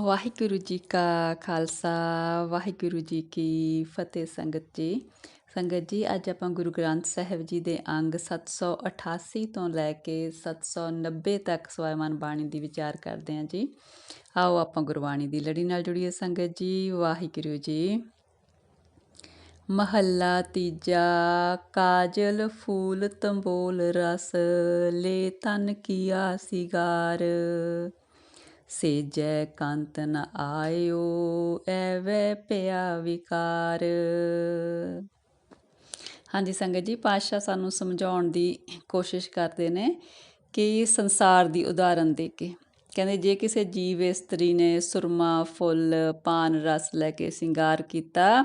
ਵਾਹਿਗੁਰੂ ਜੀ ਕਾ ਖਾਲਸਾ, ਵਾਹਿਗੁਰੂ ਜੀ ਕੀ ਫਤਿਹ ਸੰਗਤ ਜੀ। ਸੰਗਤ ਜੀ, ਅੱਜ ਆਪਾਂ ਗੁਰੂ ਗ੍ਰੰਥ ਸਾਹਿਬ ਜੀ ਦੇ ਅੰਗ 788 ਤੋਂ ਲੈ ਕੇ 790 ਤੱਕ ਸਵਾਇਮਾਨ ਬਾਣੀ ਦੀ ਵਿਚਾਰ ਕਰਦੇ ਹਾਂ ਜੀ। ਆਓ ਆਪਾਂ ਗੁਰਬਾਣੀ ਦੀ ਲੜੀ ਨਾਲ ਜੁੜੀਏ ਸੰਗਤ ਜੀ, ਵਾਹਿਗੁਰੂ ਜੀ। ਮਹੱਲਾ ਤੀਜਾ, ਕਾਜਲ ਫੂਲ ਤੰਬੋਲ ਰਸ, ਲੈ ਤਨ ਕੀਆ ਸਿਗਾਰ। ਸੇਜੈ ਕੰਤ ਨ ਆਇਓ, ਐਵੇਂ ਪਿਆ ਵਿਕਾਰ। ਹਾਂਜੀ ਸੰਗਤ ਜੀ ਪਾਸ਼ਾ ਸਾਨੂੰ ਸਮਝਾਉਣ ਦੀ ਕੋਸ਼ਿਸ਼ ਕਰਦੇ ਨੇ ਕਿ ਸੰਸਾਰ ਦੀ ਉਦਾਹਰਨ ਦੇ ਕੇ। ਕਹਿੰਦੇ, ਜੇ ਕਿਸੇ ਜੀਵ ਇਸਤਰੀ ਨੇ ਸੁਰਮਾ, ਫੁੱਲ, ਪਾਨ, ਰਸ ਲੈ ਕੇ ਸ਼ਿੰਗਾਰ ਕੀਤਾ,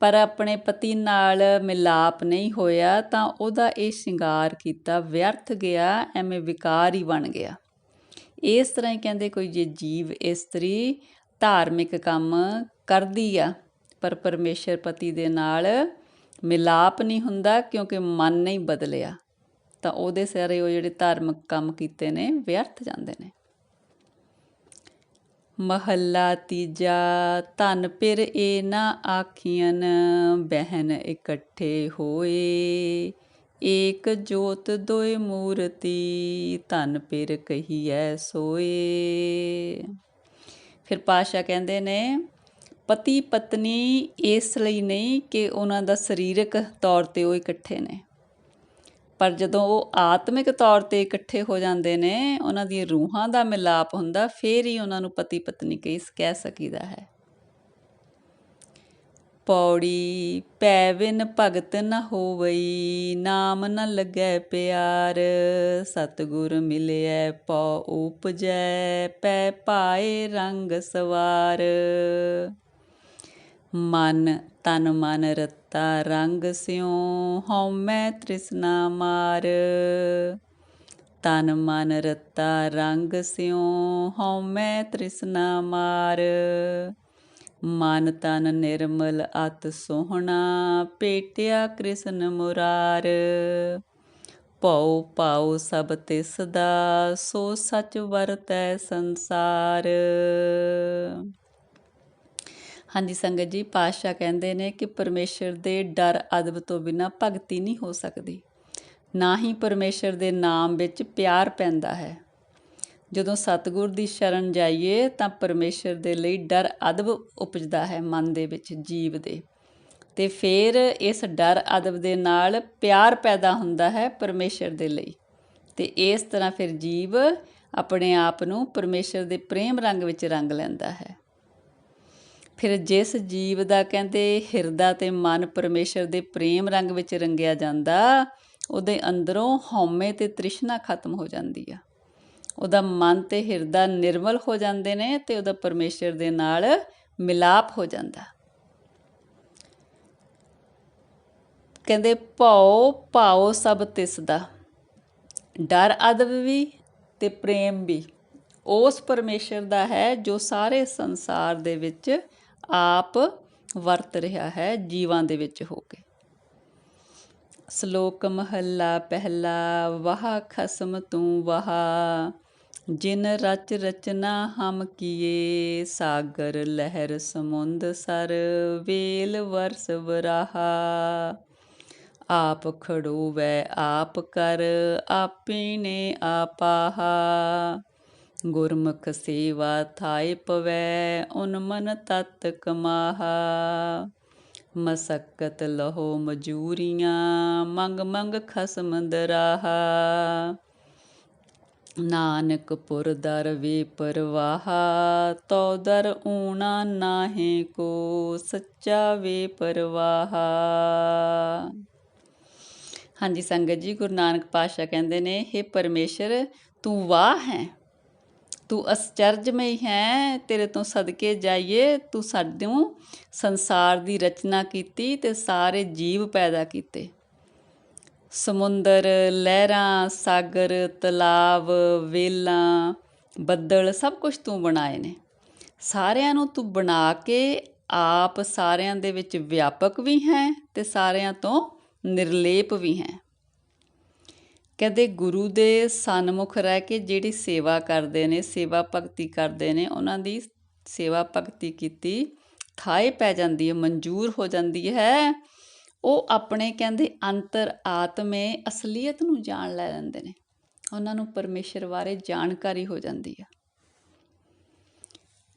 ਪਰ ਆਪਣੇ ਪਤੀ ਨਾਲ ਮਿਲਾਪ ਨਹੀਂ ਹੋਇਆ, ਤਾਂ ਉਹਦਾ ਇਹ ਸ਼ਿੰਗਾਰ ਕੀਤਾ ਵਿਅਰਥ ਗਿਆ, ਐਵੇਂ ਵਿਕਾਰ ਹੀ ਬਣ ਗਿਆ। ਇਸ ਤਰ੍ਹਾਂ ਹੀ ਕਹਿੰਦੇ ਕੋਈ ਜੇ ਜੀਵ ਇਸਤਰੀ ਧਾਰਮਿਕ ਕੰਮ ਕਰਦੀ ਆ, ਪਰ ਪਰਮੇਸ਼ਰ ਪਤੀ ਦੇ ਨਾਲ ਮਿਲਾਪ ਨਹੀਂ ਹੁੰਦਾ ਕਿਉਂਕਿ ਮਨ ਨਹੀਂ ਬਦਲਿਆ, ਤਾਂ ਉਹਦੇ ਸਾਰੇ ਉਹ ਜਿਹੜੇ ਧਾਰਮਿਕ ਕੰਮ ਕੀਤੇ ਨੇ ਵਿਅਰਥ ਜਾਂਦੇ ਨੇ। ਮਹੱਲਾ ਤੀਜਾ, ਧਨ ਪਿਰ ਏ ਨਾ ਆਖੀਆਂ ਬਹਿਨ ਇਕੱਠੇ ਹੋਏ। ਏਕ ਜੋਤ ਦੋਇ ਮੂਰਤੀ, ਧਨ ਪਿਰ ਕਹੀਐ ਸੋਏ। ਫਿਰ ਪਾਸ਼ਾ ਕਹਿੰਦੇ ਨੇ, ਪਤੀ ਪਤਨੀ ਇਸ ਲਈ ਨਹੀਂ ਕਿ ਉਹਨਾਂ ਦਾ ਸਰੀਰਕ ਤੌਰ ਤੇ ਉਹ ਇਕੱਠੇ ਨੇ। ਪਰ ਜਦੋਂ ਉਹ ਆਤਮਿਕ ਤੌਰ ਤੇ ਇਕੱਠੇ ਹੋ ਜਾਂਦੇ ਨੇ, ਉਹਨਾਂ ਦੀਆਂ ਰੂਹਾਂ ਦਾ ਮਿਲਾਪ ਹੁੰਦਾ, ਫੇਰ ਹੀ ਉਹਨਾਂ ਨੂੰ ਪਤੀ ਪਤਨੀ ਕਹਿ ਸਕੀਦਾ ਹੈ। ਪੌੜੀ ਪੈ ਪੈਵਿਨ ਭਗਤ ਨ ਹੋਵਈ, ਨਾਮ ਨ ਲੱਗੈ ਪਿਆਰ। ਸਤਗੁਰ ਮਿਲਿਐ, ਪਉ ਉਪਜੈ, ਪੈ ਪਾਏ ਰੰਗ ਸਵਾਰ। ਮਨ, ਤਨ ਮਨ ਰਤਾ ਰੰਗ ਸਿਉ ਹਉਮੈ ਤ੍ਰਿਸ਼ਨਾ ਮਾਰ। ਤਨ ਮਨ ਰਤਾ ਰੰਗ ਸਿਉ ਹਉਮੈ ਤ੍ਰਿਸ਼ਨਾ ਮਾਰ। ਮਨ ਤਨ ਨਿਰਮਲ ਅਤ ਸੋਹਣਾ, ਪੇਟਿਆ ਕ੍ਰਿਸ਼ਨ ਮੁਰਾਰ। ਪਉ ਪਾਉ ਸਭ ਤਿਸ ਦਾ ਸੋ ਸਚ ਵਰਤੈ ਸੰਸਾਰ। ਹਾਂਜੀ ਸੰਗਤ ਜੀ ਪਾਸ਼ਾ ਕਹਿੰਦੇ ਨੇ ਕਿ ਪਰਮੇਸ਼ਰ ਦੇ ਡਰ ਅਦਬ ਤੋਂ ਬਿਨਾ ਭਗਤੀ ਨਹੀਂ ਹੋ ਸਕਦੀ। ਨਾ ਹੀ ਪਰਮੇਸ਼ਰ ਦੇ ਨਾਮ ਵਿੱਚ ਪਿਆਰ ਪੈਂਦਾ ਹੈ। ਜਦੋਂ ਸਤਿਗੁਰ ਦੀ ਸ਼ਰਨ ਜਾਈਏ ਤਾਂ ਪਰਮੇਸ਼ਰ ਦੇ ਲਈ ਡਰ ਅਦਬ ਉਪਜਦਾ ਹੈ ਮਨ ਦੇ ਵਿੱਚ, ਜੀਵ ਦੇ। ਤੇ ਫਿਰ ਇਸ ਡਰ ਅਦਬ ਦੇ ਨਾਲ ਪਿਆਰ ਪੈਦਾ ਹੁੰਦਾ ਹੈ ਪਰਮੇਸ਼ਰ ਦੇ ਲਈ। ਤੇ ਇਸ ਤਰ੍ਹਾਂ ਫਿਰ ਜੀਵ ਆਪਣੇ ਆਪ ਨੂੰ ਪਰਮੇਸ਼ਰ ਦੇ ਪ੍ਰੇਮ ਰੰਗ ਵਿੱਚ ਰੰਗ ਲੈਂਦਾ ਹੈ। ਫਿਰ ਜਿਸ ਜੀਵ ਦਾ ਕਹਿੰਦੇ ਹਿਰਦਾ ਤੇ ਮਨ ਪਰਮੇਸ਼ਰ ਦੇ ਪ੍ਰੇਮ ਰੰਗ ਵਿੱਚ ਰੰਗਿਆ ਜਾਂਦਾ, ਉਹਦੇ ਅੰਦਰੋਂ ਹਉਮੈ ਤੇ ਤ੍ਰਿਸ਼ਨਾ ਖਤਮ ਹੋ ਜਾਂਦੀ ਆ। ਉਹਦਾ ਮਨ ਤੇ ਹਿਰਦਾ ਨਿਰਮਲ ਹੋ ਜਾਂਦੇ ਨੇ ਤੇ ਉਹਦਾ ਪਰਮੇਸ਼ਰ ਦੇ ਨਾਲ ਮਿਲਾਪ ਹੋ ਜਾਂਦਾ। ਕਹਿੰਦੇ, ਭਉ, ਭਾਉ ਸਭ ਤਿਸਦਾ। ਡਰ ਅਦਬ ਵੀ ਤੇ ਪ੍ਰੇਮ ਵੀ। ਉਸ ਪਰਮੇਸ਼ਰ ਦਾ ਹੈ ਜੋ ਸਾਰੇ ਸੰਸਾਰ ਦੇ ਵਿੱਚ ਆਪ ਵਰਤ ਰਿਹਾ ਹੈ, ਜੀਵਾਂ ਦੇ ਵਿੱਚ ਹੋ ਕੇ। ਸ਼ਲੋਕ ਮਹੱਲਾ ਪਹਿਲਾ, ਵਾਹ ਖਸਮ ਤੂੰ ਵਾਹ। ਜਿਨ ਰਚ ਰਚਨਾ ਹਮ ਕੀਏ, ਸਾਗਰ ਲਹਿਰ ਸਮੁੰਦ ਸਰ, ਵੇਲ ਵਰਸ ਵਰਾਹਾ। ਆਪ ਖੜੋਵੈ, ਆਪ ਕਰ, ਆਪੇ ਨੇ ਆਪਾਹਾ। ਗੁਰਮੁਖ ਸੇਵਾ ਥਾਇ ਪਵੈ ਉਨ ਮਨ ਤਤ ਕਮਾਹਾ। ਮਸਕਤ ਲਹੋ ਮਜੂਰੀਆਂ, ਮੰਗ ਮੰਗ ਖਸਮ ਦਰਾਹਾ। ਨਾਨਕ ਪੁਰ ਦਰ ਵੇ ਪਰਵਾਹਾ ਤੋ ਦਰ ਊਣਾ ਨਾਹੇ ਕੋ ਸੱਚਾ ਵੇ ਪਰਵਾਹਾ। ਹਾਂਜੀ, ਸੰਗਤ ਜੀ, ਗੁਰੂ ਨਾਨਕ ਪਾਤਸ਼ਾਹ ਕਹਿੰਦੇ ਨੇ हे ਪਰਮੇਸ਼ਰ, ਤੂੰ ਵਾਹ ਹੈ। ਤੂੰ ਅਸਚਰਜਮਈ ਹੈ, ਤੇਰੇ ਤੋਂ ਸਦਕੇ ਜਾਈਏ, ਤੂੰ ਸਾਡਿਓਂ ਸੰਸਾਰ ਦੀ ਰਚਨਾ ਕੀਤੀ ਤੇ ਸਾਰੇ ਜੀਵ ਪੈਦਾ ਕੀਤੇ। ਸਮੁੰਦਰ, ਲਹਿਰਾਂ, ਸਾਗਰ, ਤਲਾਬ, ਵੇਲਾਂ, ਬੱਦਲ ਸਭ ਕੁਝ ਤੂੰ ਬਣਾਏ ਨੇ। ਸਾਰਿਆਂ ਨੂੰ ਤੂੰ ਬਣਾ ਕੇ ਆਪ ਸਾਰਿਆਂ ਦੇ ਵਿੱਚ ਵਿਆਪਕ ਵੀ ਹੈ ਤੇ ਸਾਰਿਆਂ ਤੋਂ ਨਿਰਲੇਪ ਵੀ ਹੈ। ਕਹਿੰਦੇ ਗੁਰੂ ਦੇ ਸਨਮੁਖ ਰਹਿ ਕੇ ਜਿਹੜੀ ਸੇਵਾ ਕਰਦੇ ਨੇ, ਸੇਵਾ ਭਗਤੀ ਕਰਦੇ ਨੇ, ਉਹਨਾਂ ਦੀ ਸੇਵਾ ਭਗਤੀ ਕੀਤੀ, ਥਾਏ ਪੈ ਜਾਂਦੀ ਹੈ, ਮਨਜ਼ੂਰ ਹੋ ਜਾਂਦੀ ਹੈ ਉਹ ਆਪਣੇ ਕਹਿੰਦੇ ਅੰਤਰ ਆਤਮੇ ਅਸਲੀਅਤ ਨੂੰ ਜਾਣ ਲੈ ਲੈਂਦੇ ਨੇ। ਉਹਨਾਂ ਨੂੰ ਪਰਮੇਸ਼ਰ ਬਾਰੇ ਜਾਣਕਾਰੀ ਹੋ ਜਾਂਦੀ ਆ।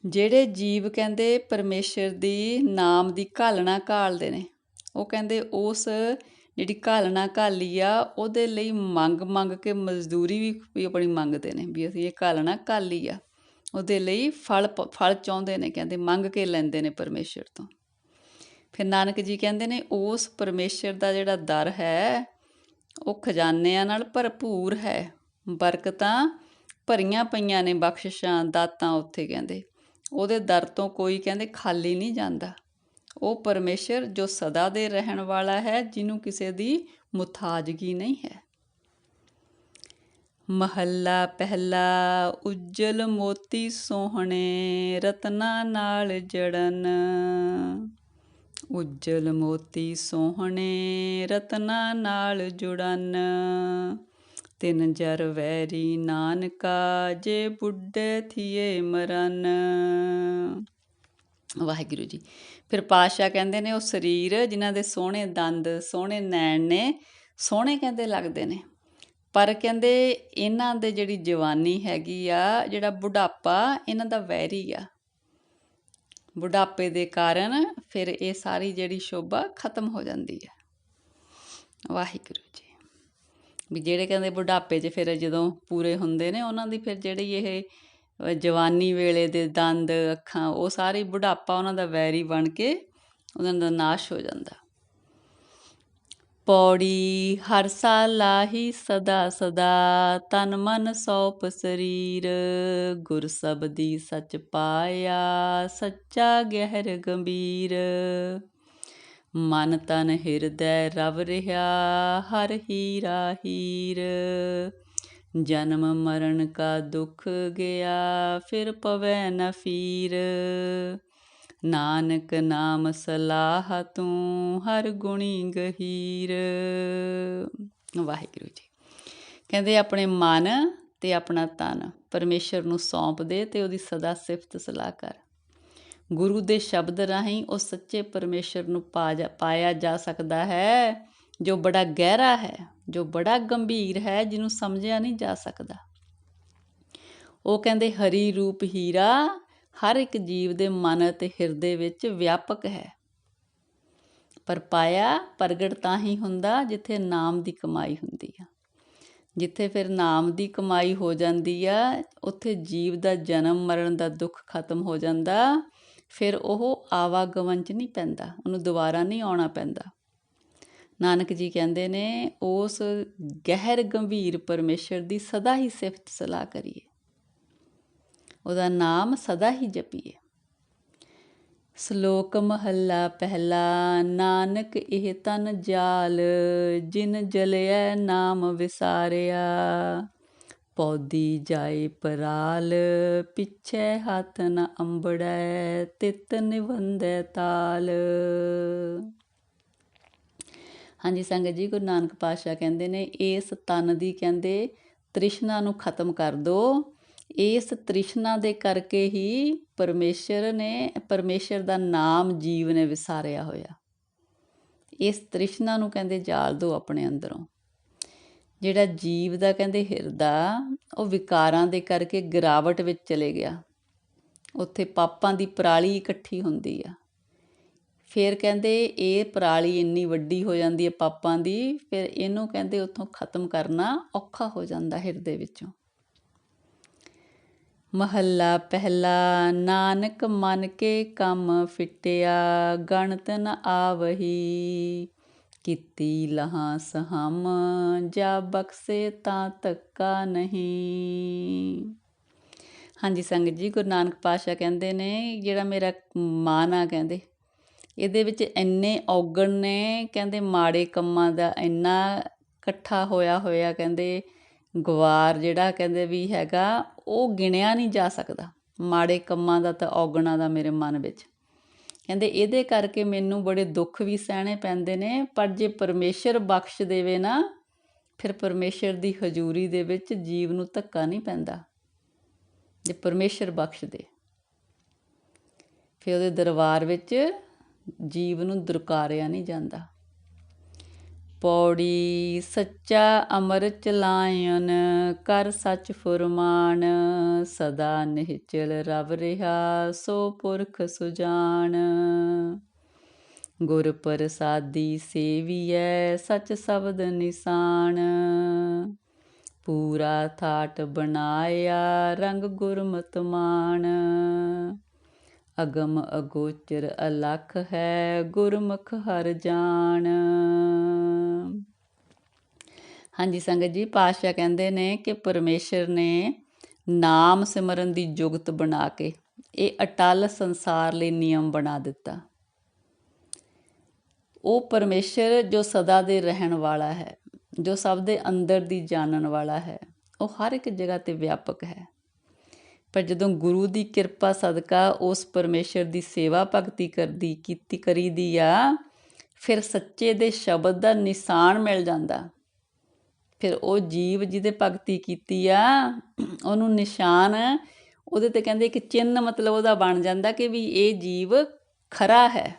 ਜਿਹੜੇ ਜੀਵ ਕਹਿੰਦੇ ਪਰਮੇਸ਼ਰ ਦੀ ਨਾਮ ਦੀ ਘਾਲਣਾ ਘਾਲਦੇ ਨੇ, ਉਹ ਕਹਿੰਦੇ ਉਸ ਜਿਹੜੀ ਘਾਲਣਾ ਘਾਲੀ ਆ, ਉਹਦੇ ਲਈ ਮੰਗ ਮੰਗ ਕੇ ਮਜ਼ਦੂਰੀ ਵੀ ਆਪਣੀ ਮੰਗਦੇ ਨੇ ਵੀ ਅਸੀਂ ਇਹ ਘਾਲਣਾ ਘਾਲੀ ਆ। ਉਹਦੇ ਲਈ ਫਲ ਪ- ਫਲ ਚਾਹੁੰਦੇ ਨੇ, ਕਹਿੰਦੇ ਮੰਗ ਕੇ ਲੈਂਦੇ ਨੇ ਪਰਮੇਸ਼ਰ ਤੋਂ। ਫਿਰ ਨਾਨਕ ਜੀ ਕਹਿੰਦੇ ਨੇ, ਉਸ ਪਰਮੇਸ਼ਰ ਦਾ ਜਿਹੜਾ ਦਰ ਹੈ, ਉਹ ਖਜ਼ਾਨਿਆਂ ਨਾਲ ਭਰਪੂਰ ਹੈ। ਬਰਕਤਾਂ ਭਰੀਆਂ ਪਈਆਂ ਨੇ, ਬਖਸ਼ਿਸ਼ਾਂ, ਦਾਤਾਂ ਉੱਥੇ, ਕਹਿੰਦੇ। ਉਹਦੇ ਦਰ ਤੋਂ ਕੋਈ ਕਹਿੰਦੇ ਖਾਲੀ ਨਹੀਂ ਜਾਂਦਾ। ਉਹ ਪਰਮੇਸ਼ਰ ਜੋ ਸਦਾ ਦੇ ਰਹਿਣ ਵਾਲਾ ਹੈ, ਜਿਹਨੂੰ ਕਿਸੇ ਦੀ ਮੁਤਾਜਗੀ ਨਹੀਂ ਹੈ। ਮਹੱਲਾ ਪਹਿਲਾ, ਉਜਲ ਮੋਤੀ ਸੋਹਣੇ, ਰਤਨਾ ਨਾਲ ਜੜਨ। ਉਜਲ ਮੋਤੀ ਸੋਹਣੇ, ਰਤਨਾ ਨਾਲ ਜੁੜਨ। ਤਿਨ ਜਰ ਵੈਰੀ ਨਾਨਕਾ, ਜੇ ਬੁੱਢੇ ਥੀਏ ਮਰਨ। ਵਾਹਿਗੁਰੂ ਜੀ। ਫਿਰ ਪਾਤਸ਼ਾਹ ਕਹਿੰਦੇ ਨੇ, ਉਹ ਸਰੀਰ ਜਿਨ੍ਹਾਂ ਦੇ ਸੋਹਣੇ ਦੰਦ, ਸੋਹਣੇ ਨੈਣ ਨੇ, ਸੋਹਣੇ ਕਹਿੰਦੇ ਲੱਗਦੇ ਨੇ। ਪਰ ਕਹਿੰਦੇ, ਇਹਨਾਂ ਦੇ ਜਿਹੜੀ ਜਵਾਨੀ ਹੈਗੀ ਆ, ਜਿਹੜਾ ਬੁਢਾਪਾ, ਇਹਨਾਂ ਦਾ ਵੈਰੀ ਆ। ਬੁਢਾਪੇ ਦੇ ਕਾਰਨ ਫਿਰ ਇਹ ਸਾਰੀ ਜਿਹੜੀ ਸ਼ੋਭਾ ਖਤਮ ਹੋ ਜਾਂਦੀ ਹੈ। ਵਾਹਿਗੁਰੂ ਜੀ। ਵੀ ਜਿਹੜੇ ਕਹਿੰਦੇ ਬੁਢਾਪੇ 'ਚ ਫਿਰ ਜਦੋਂ ਪੂਰੇ ਹੁੰਦੇ ਨੇ, ਉਹਨਾਂ ਦੀ ਫਿਰ ਜਿਹੜੀ ਇਹ ਜਵਾਨੀ ਵੇਲੇ ਦੇ ਦੰਦ, ਅੱਖਾਂ, ਉਹ ਸਾਰੀ ਬੁਢਾਪਾ ਉਹਨਾਂ ਦਾ ਵੈਰੀ ਬਣ ਕੇ ਉਹਨਾਂ ਦਾ ਨਾਸ਼ ਹੋ ਜਾਂਦਾ। ਪੌੜੀ ਹਰ ਸਾਲ ਲਾਹੀ ਸਦਾ ਸਦਾ, ਤਨ ਮਨ ਸੌਪ ਸਰੀਰ ਗੁਰ ਸਬਦੀ ਸਚ ਪਾਇਆ, ਸੱਚਾ ਗਹਿਰ ਗੰਭੀਰ। ਮਨ ਤਨ ਹਿਰਦੈ ਰਵ ਰਿਹਾ, ਹਰ ਹੀਰਾ ਹੀਰ। ਜਨਮ ਮਰਨ ਕਾ ਦੁਖ ਗਿਆ, ਫਿਰ ਪਵੈ ਨਫ਼ੀਰ ਨਾਨਕ ਨਾਮ ਸਲਾਹ ਤੂੰ ਹਰ ਗੁਣੀ ਗਹੀਰ। ਵਾਹਿਗੁਰੂ ਜੀ। ਕਹਿੰਦੇ ਆਪਣੇ ਮਨ ਤੇ ਆਪਣਾ ਤਨ ਪਰਮੇਸ਼ਰ ਨੂੰ ਸੌਂਪ ਦੇ ਤੇ ਉਹਦੀ ਸਦਾ ਸਿਫਤ ਸਲਾਹ ਕਰ। ਗੁਰੂ ਦੇ ਸ਼ਬਦ ਰਾਹੀਂ ਉਹ ਸੱਚੇ ਪਰਮੇਸ਼ਰ ਨੂੰ ਪਾ ਜਾ- ਪਾਇਆ ਜਾ ਸਕਦਾ ਹੈ, ਜੋ ਬੜਾ ਗਹਿਰਾ ਹੈ, ਜੋ ਬੜਾ ਗੰਭੀਰ ਹੈ, ਜਿਹਨੂੰ ਸਮਝਿਆ ਨਹੀਂ ਜਾ ਸਕਦਾ। ਉਹ ਕਹਿੰਦੇ ਹਰੀ ਰੂਪ ਹੀਰਾ ਹਰ ਇੱਕ ਜੀਵ ਦੇ ਮਨ ਅਤੇ ਹਿਰਦੇ ਵਿੱਚ ਵਿਆਪਕ ਹੈ। ਪਰ ਪਾਇਆ ਪ੍ਰਗਟ ਤਾਂ ਹੀ ਹੁੰਦਾ ਜਿੱਥੇ ਨਾਮ ਦੀ ਕਮਾਈ ਹੁੰਦੀ ਆ। ਜਿੱਥੇ ਫਿਰ ਨਾਮ ਦੀ ਕਮਾਈ ਹੋ ਜਾਂਦੀ ਆ, ਉੱਥੇ ਜੀਵ ਦਾ ਜਨਮ, ਮਰਨ ਦਾ ਦੁੱਖ ਖਤਮ ਹੋ ਜਾਂਦਾ। ਫਿਰ ਉਹ ਆਵਾਗਮਨ ਚ ਨਹੀਂ ਪੈਂਦਾ, ਉਹਨੂੰ ਦੁਬਾਰਾ ਨਹੀਂ ਆਉਣਾ ਪੈਂਦਾ। ਨਾਨਕ ਜੀ ਕਹਿੰਦੇ ਨੇ, ਉਸ ਗਹਿਰ ਗੰਭੀਰ ਪਰਮੇਸ਼ਰ ਦੀ ਸਦਾ ਹੀ ਸਿਫਤ ਸਲਾਹ ਕਰੀਏ। ਉਹਦਾ ਨਾਮ ਸਦਾ ਹੀ ਜਪੀਏ। ਸ਼ਲੋਕ ਮਹੱਲਾ ਪਹਿਲਾ, ਨਾਨਕ ਇਹ ਤਨ ਜਾਲ, ਜਿਨ ਜਲਿਐ ਨਾਮ ਵਿਸਾਰਿਆ। ਪੌਦੀ ਜਾਏ ਪਰਾਲ, ਪਿੱਛੇ ਹੱਥ ਨ ਅੰਬੜੈ, ਤਿਤ ਨਿਵੰਦੈ ਤਾਲ। ਹਾਂਜੀ, ਸੰਗਤ ਜੀ, ਗੁਰੂ ਨਾਨਕ ਪਾਤਸ਼ਾਹ ਕਹਿੰਦੇ ਨੇ, ਇਸ ਤਨ ਦੀ ਕਹਿੰਦੇ, ਤ੍ਰਿਸ਼ਨਾ ਨੂੰ ਖਤਮ ਕਰ ਦੋ। ਇਸ ਤ੍ਰਿਸ਼ਨਾ ਦੇ ਕਰਕੇ ਹੀ ਪਰਮੇਸ਼ਰ ਨੇ, ਪਰਮੇਸ਼ਰ ਦਾ ਨਾਮ ਜੀਵ ਨੇ ਵਿਸਾਰਿਆ ਹੋਇਆ। ਇਸ ਤ੍ਰਿਸ਼ਨਾ ਨੂੰ ਕਹਿੰਦੇ ਜਾਲ ਦੋ ਆਪਣੇ ਅੰਦਰੋਂ। ਜਿਹੜਾ ਜੀਵ ਦਾ ਕਹਿੰਦੇ ਹਿਰਦਾ, ਉਹ ਵਿਕਾਰਾਂ ਦੇ ਕਰਕੇ ਗਿਰਾਵਟ ਵਿੱਚ ਚਲੇ ਗਿਆ। ਉੱਥੇ ਪਾਪਾਂ ਦੀ ਪਰਾਲੀ ਇਕੱਠੀ ਹੁੰਦੀ ਆ। ਫਿਰ ਕਹਿੰਦੇ ਇਹ ਪਰਾਲੀ ਇੰਨੀ ਵੱਡੀ ਹੋ ਜਾਂਦੀ ਹੈ ਪਾਪਾਂ ਦੀ, ਫਿਰ ਇਹਨੂੰ ਕਹਿੰਦੇ ਉੱਥੋਂ ਖਤਮ ਕਰਨਾ ਔਖਾ ਹੋ ਜਾਂਦਾ ਹਿਰਦੇ ਵਿੱਚੋਂ। ਮਹੱਲਾ ਪਹਿਲਾ, ਨਾਨਕ ਮਨ ਕੇ ਕੰਮ ਫਿਟਿਆ, ਗਣਤ ਨ ਆਵਹੀ। ਕੀਤੀ ਲਹਾਂ ਸਹਮ ਜਾ ਬਖਸੇ ਤਾਂ ਤੱਕਾ ਨਹੀਂ। ਹਾਂਜੀ, ਸੰਗਤ ਜੀ, ਗੁਰੂ ਨਾਨਕ ਪਾਤਸ਼ਾਹ ਕਹਿੰਦੇ ਨੇ, ਜਿਹੜਾ ਮੇਰਾ ਮਨ ਆ ਕਹਿੰਦੇ, ਇਹਦੇ ਵਿੱਚ ਇੰਨੇ ਔਗਣ ਨੇ, ਕਹਿੰਦੇ ਮਾੜੇ ਕੰਮਾਂ ਦਾ ਇੰਨਾ ਇਕੱਠਾ ਹੋਇਆ ਹੋਇਆ ਕਹਿੰਦੇ ਗਵਾਰ ਜਿਹੜਾ ਕਹਿੰਦੇ ਵੀ ਹੈਗਾ, ਉਹ ਗਿਣਿਆ ਨਹੀਂ ਜਾ ਸਕਦਾ। ਮਾੜੇ ਕੰਮਾਂ ਦਾ ਤਾਂ ਔਗਣਾ ਦਾ ਮੇਰੇ ਮਨ ਵਿੱਚ। ਕਹਿੰਦੇ ਇਹਦੇ ਕਰਕੇ ਮੈਨੂੰ ਬੜੇ ਦੁੱਖ ਵੀ ਸਹਿਣੇ ਪੈਂਦੇ ਨੇ, ਪਰ ਜੇ ਪਰਮੇਸ਼ਰ ਬਖਸ਼ ਦੇਵੇ ਨਾ, ਫਿਰ ਪਰਮੇਸ਼ਰ ਦੀ ਹਜ਼ੂਰੀ ਦੇ ਵਿੱਚ ਜੀਵ ਨੂੰ ਧੱਕਾ ਨਹੀਂ ਪੈਂਦਾ। ਜੇ ਪਰਮੇਸ਼ਰ ਬਖਸ਼ ਦੇ, ਫਿਰ ਉਹਦੇ ਦਰਬਾਰ ਵਿੱਚ ਜੀਵ ਨੂੰ ਦੁਰਕਾਰਿਆ ਨਹੀਂ ਜਾਂਦਾ। ਪੌੜੀ ਸੱਚਾ ਅਮਰ ਚਲਾਇਨ ਕਰ ਸੱਚ ਫੁਰਮਾਨ, ਸਦਾ ਨਿਹਚਲ ਰਵ ਰਿਹਾ, ਸੋ ਪੁਰਖ ਸੁਜਾਨ। ਗੁਰ ਪ੍ਰਸਾਦੀ ਸੇਵੀਐ, ਸਚ ਸ਼ਬਦ ਨਿਸ਼ਾਨ। ਪੂਰਾ ਥਾਟ ਬਣਾਇਆ, ਰੰਗ ਗੁਰਮਤਿ ਮਾਨ। ਅਗਮ ਅਗੋਚਰ ਅਲਖ ਹੈ, ਗੁਰਮੁਖ ਹਰ ਜਾਣ ਹਾਂਜੀ ਸੰਗਤ ਜੀ, ਪਾਤਸ਼ਾਹ ਕਹਿੰਦੇ ਨੇ ਕਿ ਪਰਮੇਸ਼ਰ ਨੇ ਨਾਮ ਸਿਮਰਨ ਦੀ ਜੁਗਤ ਬਣਾ ਕੇ ਇਹ ਅਟਲ ਸੰਸਾਰ ਲਈ ਨਿਯਮ ਬਣਾ ਦਿੱਤਾ। ਉਹ ਪਰਮੇਸ਼ਰ ਜੋ ਸਦਾ ਦੇ ਰਹਿਣ ਵਾਲਾ ਹੈ, ਜੋ ਸਭ ਦੇ ਅੰਦਰ ਦੀ ਜਾਣਨ ਵਾਲਾ ਹੈ, ਉਹ ਹਰ ਇੱਕ ਜਗ੍ਹਾ ਤੇ ਵਿਆਪਕ ਹੈ। ਪਰ ਜਦੋਂ ਗੁਰੂ ਦੀ ਕਿਰਪਾ ਸਦਕਾ ਉਸ ਪਰਮੇਸ਼ਰ ਦੀ ਸੇਵਾ ਭਗਤੀ ਕਰਦੀ, ਕੀਤੀ, ਕਰੀਦੀ ਆ, ਫਿਰ ਸੱਚੇ ਦੇ ਸ਼ਬਦ ਦਾ ਨਿਸ਼ਾਨ ਮਿਲ ਜਾਂਦਾ। ਫਿਰ ਉਹ ਜੀਵ ਜਿਹਦੇ ਭਗਤੀ ਕੀਤੀ ਆ, ਉਹਨੂੰ ਨਿਸ਼ਾਨ, ਉਹਦੇ ਤੇ ਕਹਿੰਦੇ ਇੱਕ ਚਿੰਨ ਮਤਲਬ ਉਹਦਾ ਬਣ ਜਾਂਦਾ ਕਿ ਵੀ ਇਹ ਜੀਵ ਖਰਾ ਹੈ।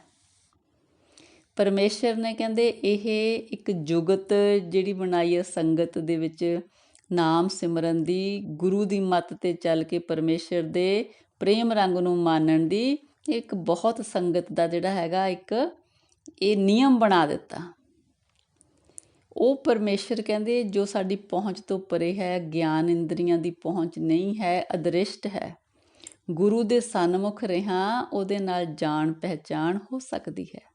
ਪਰਮੇਸ਼ਰ ਨੇ ਕਹਿੰਦੇ ਇਹ ਇੱਕ ਜੁਗਤ ਜਿਹੜੀ ਬਣਾਈ ਹੈ ਸੰਗਤ ਦੇ ਵਿੱਚ, ਨਾਮ ਸਿਮਰਨ ਦੀ, ਗੁਰੂ ਦੀ ਮੱਤ ਤੇ ਚੱਲ ਕੇ ਪਰਮੇਸ਼ਰ ਦੇ ਪ੍ਰੇਮ ਰੰਗ ਨੂੰ ਮਾਨਣ ਦੀ ਇੱਕ ਬਹੁਤ ਸੰਗਤ ਦਾ ਜਿਹੜਾ ਹੈਗਾ ਇੱਕ ਇਹ ਨਿਯਮ ਬਣਾ ਦਿੱਤਾ। ਉਹ ਪਰਮੇਸ਼ਰ ਕਹਿੰਦੇ, ਜੋ ਸਾਡੀ ਪਹੁੰਚ ਤੋਂ ਪਰੇ ਹੈ, ਗਿਆਨ ਇੰਦਰੀਆਂ ਦੀ ਪਹੁੰਚ ਨਹੀਂ ਹੈ, ਅਦ੍ਰਿਸ਼ਟ ਹੈ। ਗੁਰੂ ਦੇ ਸਨਮੁਖ ਰਹਾ, ਉਹਦੇ ਨਾਲ ਜਾਣ ਪਹਿਚਾਨ ਹੋ ਸਕਦੀ ਹੈ।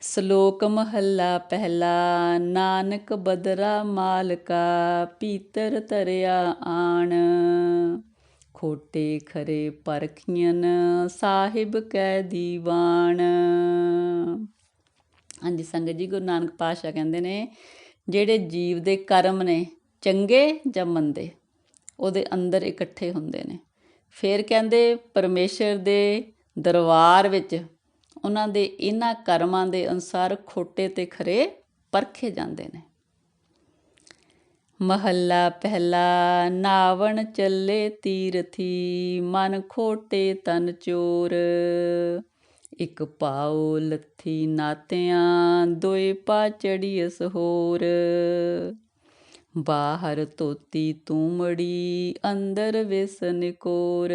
ਸ਼ਲੋਕ ਮਹੱਲਾ ਪਹਿਲਾ, ਨਾਨਕ ਬਦਰਾ ਮਾਲਕਾ, ਪੀਤਰ ਤਰਿਆ ਆਣ। ਖੋਟੇ ਖਰੇ ਪਰਖੀਆਂ ਸਾਹਿਬ ਕੈ ਦੀਵਾਨ। ਹਾਂਜੀ, ਸੰਗਤ ਜੀ, ਗੁਰੂ ਨਾਨਕ ਪਾਤਸ਼ਾਹ ਕਹਿੰਦੇ ਨੇ, ਜਿਹੜੇ ਜੀਵ ਦੇ ਕਰਮ ਨੇ, ਚੰਗੇ ਜਾਂ ਮੰਦੇ, ਉਹਦੇ ਅੰਦਰ ਇਕੱਠੇ ਹੁੰਦੇ ਨੇ। ਫਿਰ ਕਹਿੰਦੇ, ਪਰਮੇਸ਼ਰ ਦੇ ਦਰਬਾਰ ਵਿੱਚ ਉਹਨਾਂ ਦੇ ਇਹਨਾਂ ਕਰਮਾਂ ਦੇ ਅਨੁਸਾਰ ਖੋਟੇ ਤੇ ਖਰੇ ਪਰਖੇ ਜਾਂਦੇ ਨੇ। ਮਹੱਲਾ ਪਹਿਲਾ, ਨਾਵਣ ਚੱਲੇ ਤੀਰਥੀ, ਮਨ ਖੋਟੇ ਤਨ ਚੋਰ। ਇੱਕ ਪਾਉ ਲੱਥੀ ਨਾਤਿਆਂ, ਦੋਏ ਪਾ ਅਸ ਹੋਰ। ਬਾਹਰ ਤੋਤੀ ਤੂਮੜੀ, ਅੰਦਰ ਵਿਸ ਨਿਕੋਰ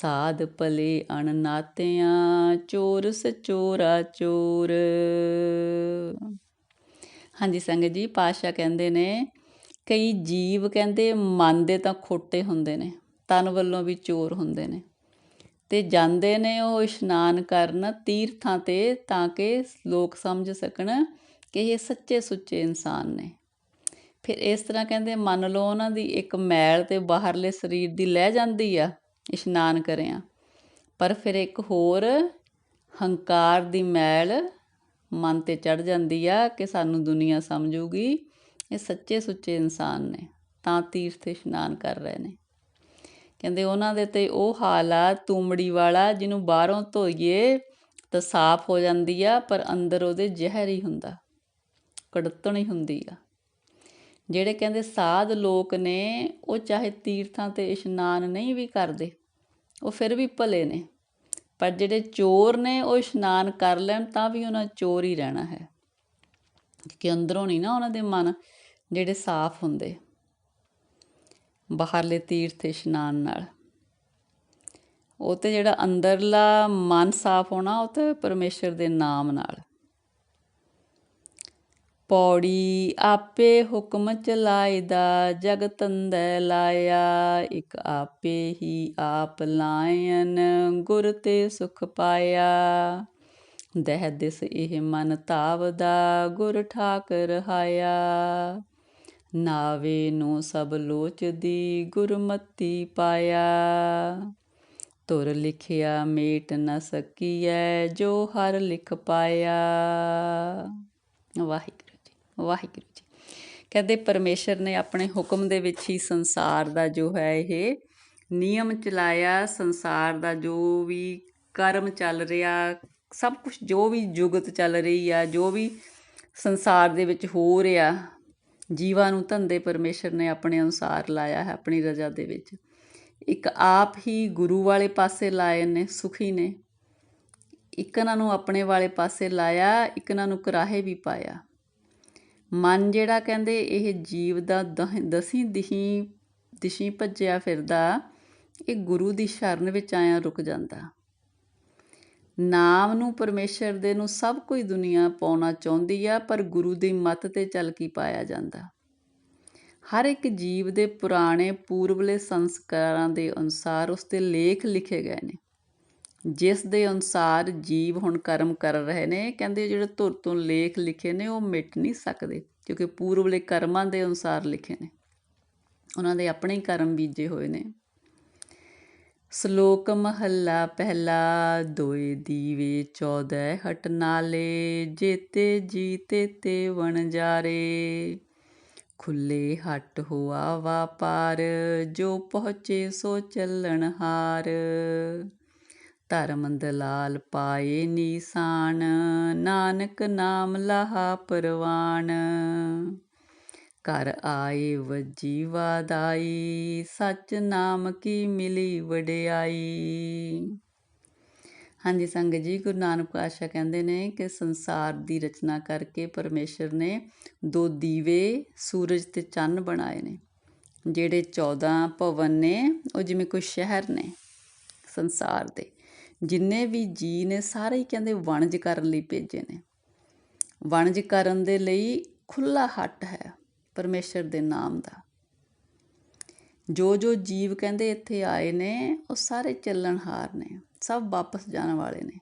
ਸਾਧ ਭਲੇ ਅਣਨਾਤਿਆਂ ਚੋਰ ਸਚੋਰਾ ਚੋਰ ਹਾਂਜੀ ਸੰਗਤ ਜੀ ਪਾਸ਼ਾ ਕਹਿੰਦੇ ਨੇ, ਕਈ ਜੀਵ ਕਹਿੰਦੇ ਮਨ ਦੇ ਤਾਂ ਖੋਟੇ ਹੁੰਦੇ ਨੇ, ਤਨ ਵੱਲੋਂ ਵੀ ਚੋਰ ਹੁੰਦੇ ਨੇ। ਅਤੇ ਜਾਂਦੇ ਨੇ ਉਹ ਇਸ਼ਨਾਨ ਕਰਨ ਤੀਰਥਾਂ ਤੇ ਤਾਂ ਕਿ ਲੋਕ ਸਮਝ ਸਕਣ ਕਿ ਇਹ ਸੱਚੇ ਸੁੱਚੇ ਇਨਸਾਨ ਨੇ। ਫਿਰ ਇਸ ਤਰ੍ਹਾਂ ਕਹਿੰਦੇ, ਮੰਨ ਲਓ ਉਹਨਾਂ ਦੀ ਇੱਕ ਮੈਲ ਤੇ ਬਾਹਰਲੇ ਸਰੀਰ ਦੀ ਲੈ ਜਾਂਦੀ ਆ ਇਸ਼ਨਾਨ ਕਰਿਆ। ਪਰ ਫਿਰ ਇੱਕ ਹੋਰ ਹੰਕਾਰ ਦੀ ਮੈਲ ਮਨ ਤੇ ਚੜ ਜਾਂਦੀ ਆ ਕਿ ਸਾਨੂੰ ਦੁਨੀਆ ਸਮਝੂਗੀ, ਇਹ ਸੱਚੇ ਸੁੱਚੇ ਇਨਸਾਨ ਨੇ, ਤਾਂ ਤੀਰਥ ਇਸ਼ਨਾਨ ਕਰ ਰਹੇ ਨੇ। ਕਹਿੰਦੇ ਉਹਨਾਂ ਦੇ ਤਾਂ ਉਹ ਹਾਲ ਆ ਤੂਮੜੀ ਵਾਲਾ ਜਿਹਨੂੰ ਬਾਹਰੋਂ ਧੋਈਏ ਤਾਂ ਸਾਫ਼ ਹੋ ਜਾਂਦੀ ਆ, ਪਰ ਅੰਦਰ ਉਹਦੇ ਜ਼ਹਿਰ ਹੀ ਹੁੰਦਾ, ਕੜਤਣ ਹੀ ਹੁੰਦੀ ਆ। ਜਿਹੜੇ ਕਹਿੰਦੇ ਸਾਧ ਲੋਕ ਨੇ, ਉਹ ਚਾਹੇ ਤੀਰਥਾਂ ਤੇ ਇਸ਼ਨਾਨ ਨਹੀਂ ਵੀ ਕਰਦੇ, ਉਹ ਫਿਰ ਵੀ ਭਲੇ ਨੇ। ਪਰ ਜਿਹੜੇ ਚੋਰ ਨੇ, ਉਹ ਇਸ਼ਨਾਨ ਕਰ ਲੈਣ ਤਾਂ ਵੀ ਉਹਨਾਂ ਚੋਰ ਹੀ ਰਹਿਣਾ ਹੈ ਕਿ ਅੰਦਰੋਂ ਨਹੀਂ ਨਾ ਉਹਨਾਂ ਦੇ ਮਨ ਜਿਹੜੇ ਸਾਫ਼ ਹੁੰਦੇ। ਬਾਹਰਲੇ ਤੀਰਥ ਇਸ਼ਨਾਨ ਨਾਲ। ਉਹ ਤੇ ਜਿਹੜਾ ਅੰਦਰਲਾ ਮਨ ਸਾਫ਼ ਹੋਣਾ, ਉਹ ਤੇ ਪਰਮੇਸ਼ਰ ਦੇ ਨਾਮ ਨਾਲ। ਪੌੜੀ ਆਪੇ ਹੁਕਮ ਚਲਾਇਦਾ, ਜਗਤ ਅੰਦੈ ਲਾਇਆ, ਇਕ ਆਪੇ ਹੀ ਆਪ ਲਾਇਨ, ਗੁਰ ਤੇ ਸੁਖ ਪਾਇਆ। ਦਹਿ ਦਿਸ ਇਹ ਮਨ ਤਾਵਦਾ, ਗੁਰ ਠਾਕ ਰਹਾਇਆ ਨਾਵੇ ਨੂੰ ਸਭ ਲੋਚਦੀ ਗੁਰਮਤੀ ਪਾਇਆ। ਤੁਰ ਲਿਖਿਆ ਮੇਟ ਨ ਸਕੀਐ, ਜੋ ਹਰ ਲਿਖ ਪਾਇਆ। ਵਾਹਿਗੁਰੂ ਜੀ ਵਾਹਿਗੁਰੂ ਜੀ। ਕਹਿੰਦੇ ਪਰਮੇਸ਼ਰ ਨੇ ਆਪਣੇ ਹੁਕਮ ਦੇ ਵਿੱਚ ਹੀ ਸੰਸਾਰ ਦਾ ਜੋ ਹੈ ਇਹ ਨਿਯਮ ਚਲਾਇਆ। ਸੰਸਾਰ ਦਾ ਜੋ ਵੀ ਕਰਮ ਚੱਲ ਰਿਹਾ, ਸਭ ਕੁਝ ਜੋ ਵੀ ਜੁਗਤ ਚੱਲ ਰਹੀ ਆ, ਜੋ ਵੀ ਸੰਸਾਰ ਦੇ ਵਿੱਚ ਹੋ ਰਿਹਾ ਜੀਵਾਂ ਨੂੰ ਧੰਦੇ ਪਰਮੇਸ਼ਰ ਨੇ ਆਪਣੇ ਅਨੁਸਾਰ ਲਾਇਆ ਹੈ ਆਪਣੀ ਰਜ਼ਾ ਦੇ ਵਿੱਚ। ਇੱਕ ਆਪ ਹੀ ਗੁਰੂ ਵਾਲੇ ਪਾਸੇ ਲਾਏ ਨੇ, ਸੁਖੀ ਨੇ। ਇੱਕ ਇਹਨਾਂ ਨੂੰ ਆਪਣੇ ਵਾਲੇ ਪਾਸੇ ਲਾਇਆ ਇੱਕ ਇਹਨਾਂ ਨੂੰ ਕਰਾਹੇ ਵੀ ਪਾਇਆ। ਮਨ ਜਿਹੜਾ ਕਹਿੰਦੇ ਇਹ ਜੀਵ ਦਾ ਦਹ- ਦਸੀਂ ਦਿਸ਼ੀ ਭੱਜਿਆ ਫਿਰਦਾ, ਇਹ ਗੁਰੂ ਦੀ ਸ਼ਰਨ ਵਿੱਚ ਆਇਆ ਰੁਕ ਜਾਂਦਾ। ਨਾਮ ਨੂੰ ਪਰਮੇਸ਼ਰ ਦੇ ਨੂੰ ਸਭ ਕੁਝ ਦੁਨੀਆ ਪਾਉਣਾ ਚਾਹੁੰਦੀ ਆ, ਪਰ ਗੁਰੂ ਦੀ ਮੱਤ ਤੇ ਚੱਲ ਕੀ ਪਾਇਆ ਜਾਂਦਾ? ਹਰ ਇੱਕ ਜੀਵ ਦੇ ਪੁਰਾਣੇ ਪੂਰਬਲੇ ਸੰਸਕਾਰਾਂ ਦੇ ਅਨੁਸਾਰ ਉਸ ਤੇ ਲੇਖ ਲਿਖੇ ਗਏ ਨੇ। ਜਿਸ ਦੇ ਅਨੁਸਾਰ ਜੀਵ ਹੁਣ ਕਰਮ ਕਰ ਰਹੇ ਨੇ, ਕਹਿੰਦੇ ਜਿਹੜੇ ਧੁਰ ਤੋਂ ਲੇਖ ਲਿਖੇ ਨੇ, ਉਹ ਮਿਟ ਨਹੀਂ ਸਕਦੇ, ਕਿਉਂਕਿ ਪੂਰਵਲੇ ਕਰਮਾਂ ਦੇ ਅਨੁਸਾਰ ਲਿਖੇ ਨੇ। ਉਹਨਾਂ ਦੇ ਆਪਣੇ ਕਰਮ ਬੀਜੇ ਹੋਏ ਨੇ। ਸ਼ਲੋਕ ਮਹੱਲਾ ਪਹਿਲਾ ਦੋਏ ਦੀਵੇ 14 ਹਟ ਨਾਲੇ, ਜੇਤੇ ਜੀਤੇ ਤੇ ਵਣ ਜਾਰੇ। ਖੁੱਲੇ ਹੱਟ ਹੋਆ ਵਾਪਾਰ, ਜੋ ਪਹੁੰਚੇ ਸੋ ਚੱਲਣ ਹਾਰ। ਧਰਮ ਦਲਾਲ ਪਾਏ ਨੀਸਾਨ, ਨਾਨਕ ਨਾਮ ਲਹਾ ਪਰਵਾਨ। ਘਰ ਆਏ ਵਜੀ ਵਾਦਾਈ ਸੱਚ ਨਾਮ ਕੀ ਮਿਲੀ ਵਡਿਆਈ। ਹਾਂਜੀ, ਸੰਗਤ ਜੀ, ਗੁਰੂ ਨਾਨਕ ਪਾਤਸ਼ਾਹ ਕਹਿੰਦੇ ਨੇ ਕਿ ਸੰਸਾਰ ਦੀ ਰਚਨਾ ਕਰਕੇ ਪਰਮੇਸ਼ਰ ਨੇ ਦੋ ਦੀਵੇ ਸੂਰਜ ਤੇ ਚੰਨ ਬਣਾਏ ਨੇ, ਜਿਹੜੇ 14 ਭਵਨ ਨੇ, ਉਹ ਜਿਵੇਂ ਕੋਈ ਸ਼ਹਿਰ ਨੇ ਸੰਸਾਰ ਦੇ, ਜਿੰਨੇ ਵੀ ਜੀ ਨੇ ਸਾਰੇ ਹੀ ਕਹਿੰਦੇ ਵਣਜ ਕਰਨ ਲਈ ਭੇਜੇ ਨੇ। ਵਣਜ ਕਰਨ ਦੇ ਲਈ ਖੁੱਲਾ ਹੱਟ ਹੈ। ਪਰਮੇਸ਼ਰ ਦੇ ਨਾਮ ਦਾ। ਜੋ ਜੋ ਜੀਵ ਕਹਿੰਦੇ ਇੱਥੇ ਆਏ ਨੇ, ਉਹ ਸਾਰੇ ਚੱਲਣਹਾਰ ਨੇ, ਸਭ ਵਾਪਸ ਜਾਣ ਵਾਲੇ ਨੇ।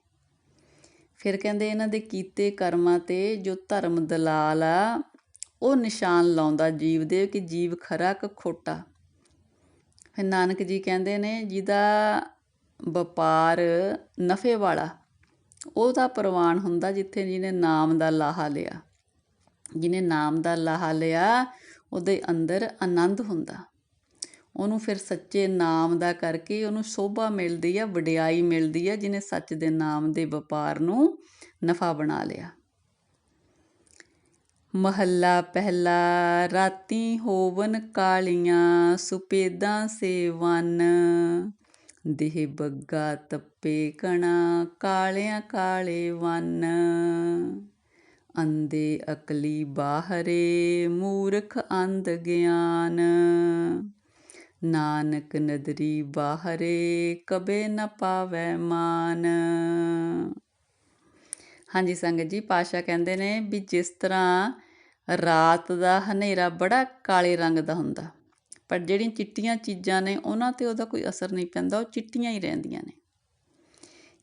ਫਿਰ ਕਹਿੰਦੇ ਇਹਨਾਂ ਦੇ ਕੀਤੇ ਕਰਮਾਂ ਤੇ ਜੋ ਧਰਮ ਦਲਾਲ ਆ, ਉਹ ਨਿਸ਼ਾਨ ਲਾਉਂਦਾ ਜੀਵ ਦੇ ਕਿ ਜੀਵ ਖਰਾ ਕਿ ਖੋਟਾ। ਫਿਰ ਨਾਨਕ ਜੀ ਕਹਿੰਦੇ ਨੇ, ਜਿਹਦਾ ਵਪਾਰ ਨਫੇ ਵਾਲਾ ਉਹਦਾ ਪ੍ਰਵਾਨ ਹੁੰਦਾ ਜਿੱਥੇ ਜਿਹਨੇ ਨਾਮ ਦਾ ਲਾਹਾ ਲਿਆ। ਜਿਹਨੇ ਨਾਮ ਦਾ ਲਾਹਾ ਲਿਆ, ਉਹਦੇ ਅੰਦਰ ਆਨੰਦ ਹੁੰਦਾ। ਉਹਨੂੰ ਫਿਰ ਸੱਚੇ ਨਾਮ ਦਾ ਕਰਕੇ ਉਹਨੂੰ ਸੋਭਾ ਮਿਲਦੀ ਆ, ਵਡਿਆਈ ਮਿਲਦੀ ਆ, ਜਿਹਨੇ ਸੱਚ ਦੇ ਨਾਮ ਦੇ ਵਪਾਰ ਨੂੰ ਨਫਾ ਬਣਾ ਲਿਆ। ਮਹੱਲਾ ਪਹਿਲਾ, ਰਾਤੀ ਹੋਵਨ ਕਾਲੀਆਂ, ਸੁਪੇਦਾਂ ਸੇਵਨ ਦੇਹ ਬੱਗਾ ਤੱਪੇ ਕਣਾ, ਕਾਲਿਆਂ ਕਾਲੇ ਵਨ। ਅੰਧੇ ਅਕਲੀ ਬਾਹਰੇ ਮੂਰਖ ਅੰਧ ਗਿਆਨ। ਨਾਨਕ ਨਦਰੀ ਬਾਹਰੇ ਕਬੇ ਨ ਪਾਵੈ ਮਾਨ। ਹਾਂਜੀ ਸੰਗਤ ਜੀ ਪਾਸ਼ਾ ਕਹਿੰਦੇ ਨੇ ਵੀ ਜਿਸ ਤਰ੍ਹਾਂ ਰਾਤ ਦਾ ਹਨੇਰਾ ਬੜਾ ਕਾਲੇ ਰੰਗ ਦਾ ਹੁੰਦਾ, ਪਰ ਜਿਹੜੀਆਂ ਚਿੱਟੀਆਂ ਚੀਜ਼ਾਂ ਨੇ ਉਹਨਾਂ ਤੇ ਉਹਦਾ ਕੋਈ ਅਸਰ ਨਹੀਂ ਪੈਂਦਾ, ਉਹ ਚਿੱਟੀਆਂ ਹੀ ਰਹਿੰਦੀਆਂ ਨੇ।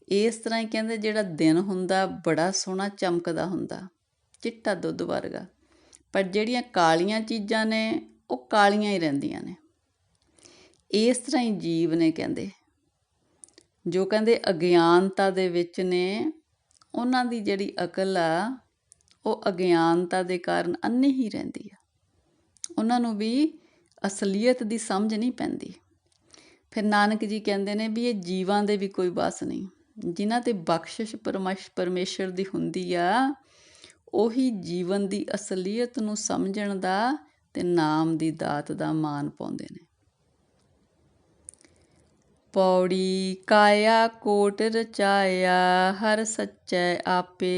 ਇਸ ਤਰ੍ਹਾਂ ਹੀ ਕਹਿੰਦੇ ਜਿਹੜਾ ਦਿਨ ਹੁੰਦਾ ਬੜਾ ਸੋਹਣਾ ਚਮਕਦਾ ਹੁੰਦਾ ਚਿੱਟਾ ਦੁੱਧ ਵਰਗਾ। ਪਰ ਜਿਹੜੀਆਂ ਕਾਲੀਆਂ ਚੀਜ਼ਾਂ ਨੇ, ਉਹ ਕਾਲੀਆਂ ਹੀ ਰਹਿੰਦੀਆਂ ਨੇ। ਇਸ ਤਰ੍ਹਾਂ ਹੀ ਜੀਵ ਨੇ ਕਹਿੰਦੇ। ਜੋ ਕਹਿੰਦੇ ਅਗਿਆਨਤਾ ਦੇ ਵਿੱਚ ਨੇ, ਉਹਨਾਂ ਦੀ ਜਿਹੜੀ ਅਕਲ ਆ, ਉਹ ਅਗਿਆਨਤਾ ਦੇ ਕਾਰਨ ਅੰਨੇ ਹੀ ਰਹਿੰਦੀ ਆ। ਉਹਨਾਂ ਨੂੰ ਵੀ ਅਸਲੀਅਤ ਦੀ ਸਮਝ ਨਹੀਂ ਪੈਂਦੀ। ਫਿਰ ਨਾਨਕ ਜੀ ਕਹਿੰਦੇ ਨੇ ਵੀ ਇਹ ਜੀਵਾਂ ਦੇ ਵੀ ਕੋਈ ਬਸ ਨਹੀਂ। ਜਿਨ੍ਹਾਂ ਤੇ ਬਖਸ਼ਿਸ਼ ਪਰਮੇਸ਼ ਪਰਮੇਸ਼ਰ ਦੀ ਹੁੰਦੀ ਆ ਉਹੀ ਜੀਵਨ ਦੀ ਅਸਲੀਅਤ ਨੂੰ ਸਮਝਣ ਦਾ ਤੇ ਨਾਮ ਦੀ ਦਾਤ ਦਾ ਮਾਨ ਪਾਉਂਦੇ ਨੇ। ਪੌੜੀ ਕਾਇਆ ਕੋਟ ਰਚਾਇਆ, ਹਰ ਸੱਚੈ ਆਪੇ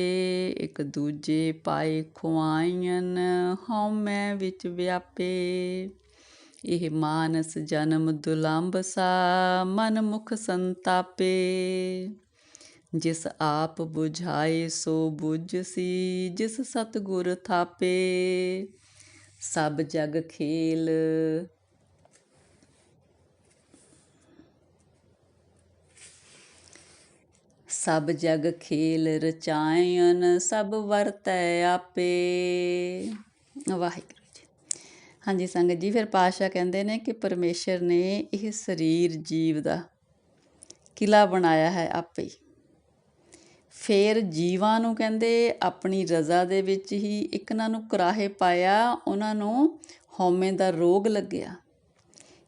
ਇੱਕ ਦੂਜੇ ਪਾਏ ਖੁਆਈਨ ਹਉਮੈ ਵਿੱਚ ਵਿਆਪੇ। ਇਹ ਮਾਨਸ ਜਨਮ ਦੁਲੰਭ ਸਾ ਮਨ ਮੁਖ ਸੰਤਾਪੇ। ਜਿਸ ਆਪ 부ਝਾਏ ਸੋ 부ਝ ਸੀ, ਜਿਸ ਸਤਗੁਰ ਥਾਪੇ। ਸਭ ਜਗ ਖੇਲ। ਸਭ ਜਗ ਖੇਲ ਰਚਾਇਨ, ਸਭ ਵਰਤੈ ਆਪੇ। ਵਾਹਿਗੁਰੂ ਜੀ। ਹਾਂਜੀ ਸੰਗਤ ਜੀ, ਫਿਰ ਪਾਸ਼ਾ ਕਹਿੰਦੇ ਨੇ ਕਿ ਪਰਮੇਸ਼ਰ ਨੇ ਇਹ ਸਰੀਰ ਜੀਵ ਦਾ ਕਿਲਾ ਬਣਾਇਆ ਹੈ ਆਪੇ। ਫਿਰ ਜੀਵਾਂ ਨੂੰ ਕਹਿੰਦੇ ਆਪਣੀ ਰਜ਼ਾ ਦੇ ਵਿੱਚ ਹੀ ਇੱਕ ਨਾ ਨੂੰ ਕਰਾਹੇ ਪਾਇਆ, ਉਹਨਾਂ ਨੂੰ ਹਉਮੈ ਦਾ ਰੋਗ ਲੱਗਿਆ।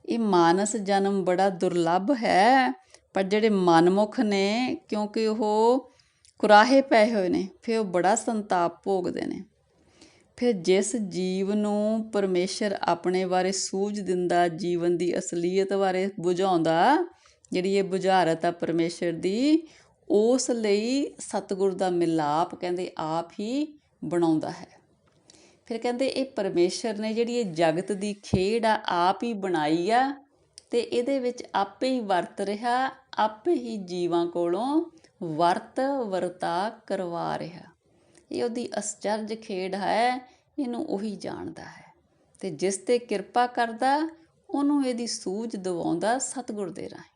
ਇਹ ਮਾਨਸ ਜਨਮ ਬੜਾ ਦੁਰਲੱਭ ਹੈ, ਪਰ ਜਿਹੜੇ ਮਨਮੁਖ ਨੇ, ਕਿਉਂਕਿ ਉਹ ਕੁਰਾਹੇ ਪਏ ਹੋਏ ਨੇ, ਫਿਰ ਉਹ ਬੜਾ ਸੰਤਾਪ ਭੋਗਦੇ ਨੇ। ਫਿਰ ਜਿਸ ਜੀਵ ਨੂੰ ਪਰਮੇਸ਼ਰ ਆਪਣੇ ਬਾਰੇ ਸੂਝ ਦਿੰਦਾ, ਜੀਵਨ ਦੀ ਅਸਲੀਅਤ ਬਾਰੇ ਬੁਝਾਉਂਦਾ, ਜਿਹੜੀ ਇਹ ਬੁਝਾਰਤ ਆ ਪਰਮੇਸ਼ਰ ਦੀ ਉਸ ਲਈ ਸਤਿਗੁਰ ਦਾ ਮਿਲਾਪ ਕਹਿੰਦੇ ਆਪ ਹੀ ਬਣਾਉਂਦਾ ਹੈ। ਫਿਰ ਕਹਿੰਦੇ ਇਹ ਪਰਮੇਸ਼ਰ ਨੇ ਜਿਹੜੀ ਇਹ ਜਗਤ ਦੀ ਖੇਡ ਆ, ਆਪ ਹੀ ਬਣਾਈ ਆ ਤੇ ਇਹਦੇ ਵਿੱਚ ਆਪੇ ਹੀ ਵਰਤ ਰਿਹਾ, ਆਪੇ ਹੀ ਜੀਵਾਂ ਕੋਲੋਂ ਵਰਤ ਵਰਤਾ ਕਰਵਾ ਰਿਹਾ। ਇਹ ਉਹਦੀ ਅਸਚਰਜ ਖੇਡ ਹੈ, ਇਹਨੂੰ ਉਹੀ ਜਾਣਦਾ ਹੈ ਤੇ ਜਿਸ ਤੇ ਕਿਰਪਾ ਕਰਦਾ, ਉਹਨੂੰ ਇਹਦੀ ਸੂਝ ਦਿਵਾਉਂਦਾ ਸਤਿਗੁਰ ਦੇ ਰਾਹੀਂ।